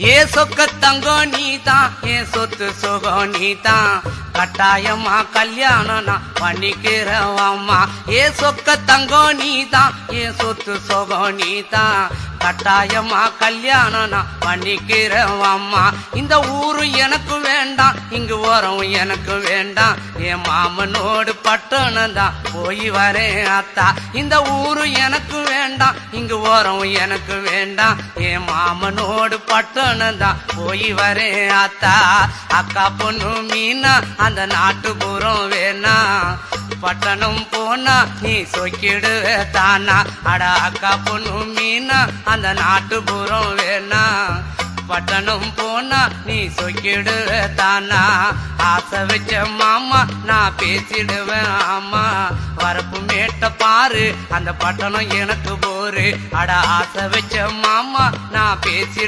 ஏ சொக்க தங்கம் நீதான் ஏன் சொத்து சுகம் நீதான் கட்டாயமா கல்யாணம் நான் ஏ சொக்க தங்கம் நீதான் ஏ சொத்து சுகம் நீதான் கட்டாயமா கல்யாணம் நான் இந்த ஊரு எனக்கு வேண்டாம் இங்கு ஓரம் எனக்கு வேண்டாம். என் மாமனோடு பட்டணம் தான் போய் வரேன் அத்தா. இந்த ஊரு எனக்கு வேண்டாம் இங்கு ஓரம் எனக்கு வேண்டாம் என் மாமனோடு பட்டணம் தான் போய் வரேன் அத்தா. அக்கா பொண்ணு மீனா அந்த நாட்டுப்புறம் வேணா. பட்டணம் போனா நீ சொக்கிடுவே தானா. அட அக்கா பொண்ணு மீனா அந்த நாட்டுப்புறம் வேணா. பட்டணம் போனா நீ சொக்கிடுவே தானா. ஆசை வச்ச மாமா நான் பேசிடுவேன் ஆமா. கேட்ட பாரு. அந்த பட்டணம் எனக்கு போரு. அட ஆசை வச்ச மாமா நான் பேசி